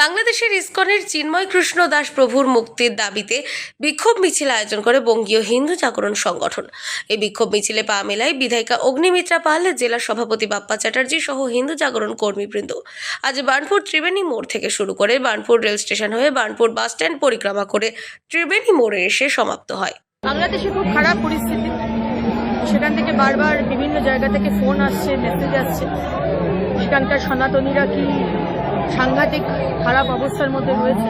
বাংলাদেশের ইস্কনের চিন্ময় কৃষ্ণ দাস প্রভুর মুক্তির দাবিতে বিক্ষোভ মিছিল আয়োজন করে বঙ্গীয় হিন্দু জাগরণ সংগঠন। এই বিক্ষোভ মিছিলে পা মেলায় বিধায়িকা অগ্নিমিত্রা পাল, জেলা সভাপতি বাপ্পা চ্যাটার্জি সহ হিন্দু জাগরণ কর্মীবৃন্দ। আজ বার্নপুর ত্রিবেণী মোড় থেকে শুরু করে বার্নপুর রেল স্টেশন হয়ে বার্নপুর বাস স্ট্যান্ড পরিক্রমা করে ত্রিবেণী মোড়ে এসে সমাপ্ত হয়। বাংলাদেশে খুব খারাপ পরিস্থিতি। সেখান থেকে বারবার বিভিন্ন জায়গা থেকে ফোন আসছে, মেসেজ আসছে। সেখানকার সনাতনীরা কি সাংঘাতিক খারাপ অবস্থার মধ্যে রয়েছে।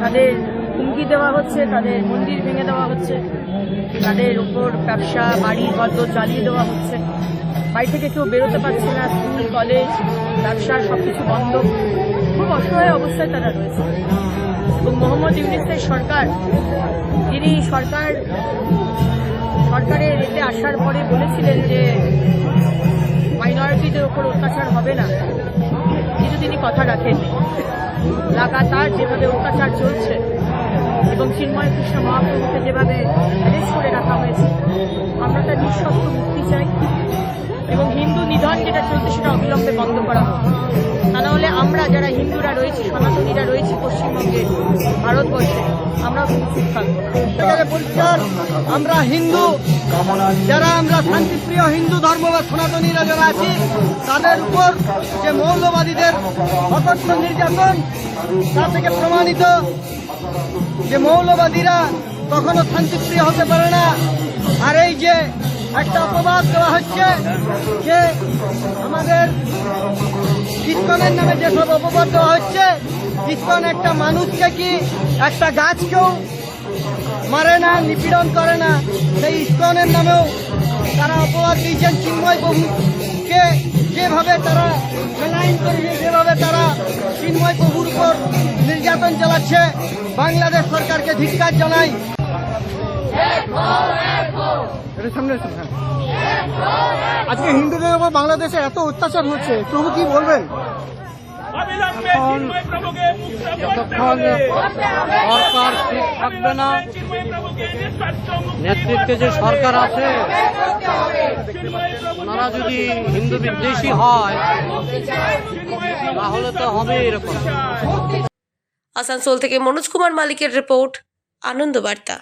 তাদের হুমকি দেওয়া হচ্ছে, তাদের মন্দির ভেঙে দেওয়া হচ্ছে, তাদের উপর ব্যবসা, বাড়ি ঘর চালিয়ে দেওয়া হচ্ছে। বাড়ি থেকে কেউ বেরোতে পারছে না, স্কুল, কলেজ ব্যবসা সব কিছু বন্ধ। খুব অসহায় অবস্থায় তারা রয়েছে। এবং মোহাম্মদ ইউনিসের সরকার, তিনি সরকার, সরকারের এতে আসার পরে বলেছিলেন যে মাইনরিটিদের ওপর অত্যাচার হবে না। তিনি কথা রাখেননি লাগাতার যেভাবে অত্যাচার চলছে এবং চিন্ময় কৃষ্ণ মহাপ্রভুকে যেভাবে অ্যারেস্ট করে রাখা হয়েছে, আমরা তার নিঃশব্দ মুক্তি চাই এবং হিন্দু নিধন যেটা চলছে সেটা অবিলম্বে বন্ধ করা হোক। তা নাহলে আমরা যারা হিন্দুরা রয়েছি, সনাতনীরা রয়েছি পশ্চিমবঙ্গে, ভারতবর্ষে আমরা আমরা হিন্দু যারা আমরা শান্তিপ্রিয় হিন্দু ধর্ম বা সনাতনীরা যারা আছি, তাদের উপর যে মৌলবাদীদের অকথ্য নির্যাতন, তা থেকে প্রমাণিত যে মৌলবাদীরা কখনো শান্তিপ্রিয় হতে পারে না। আর এই যে একটা অপবাদ দেওয়া হচ্ছে যে আমাদের ইস্কনের নামে যেসব অপবাদ দেওয়া হচ্ছে ইস্কন একটা মানুষকে কি একটা গাছকেও মারে না, নিপীড়ন করে না? সেই ইস্কনের নামেও তারা অপবাদ দিয়েছেন। চিন্ময় প্রভুকে যেভাবে তারা মেলাইন করেছে, যেভাবে তারা চিন্ময় প্রভুর উপর নির্যাতন চালাচ্ছে, বাংলাদেশ সরকারকে ধিক্কার জানাই। হ্যাঁ। আজকে হিন্দুদের উপর বাংলাদেশে এত অত্যাচার হচ্ছে, প্রভু কি বলবেন? নেতৃত্বে যে সরকার আছে, ওনারা যদি হিন্দু বিদ্বেষী হয়, তাহলে তো হবে এরকম। আসানসোল থেকে মনোজ কুমার মালিকের রিপোর্ট, আনন্দ বার্তা।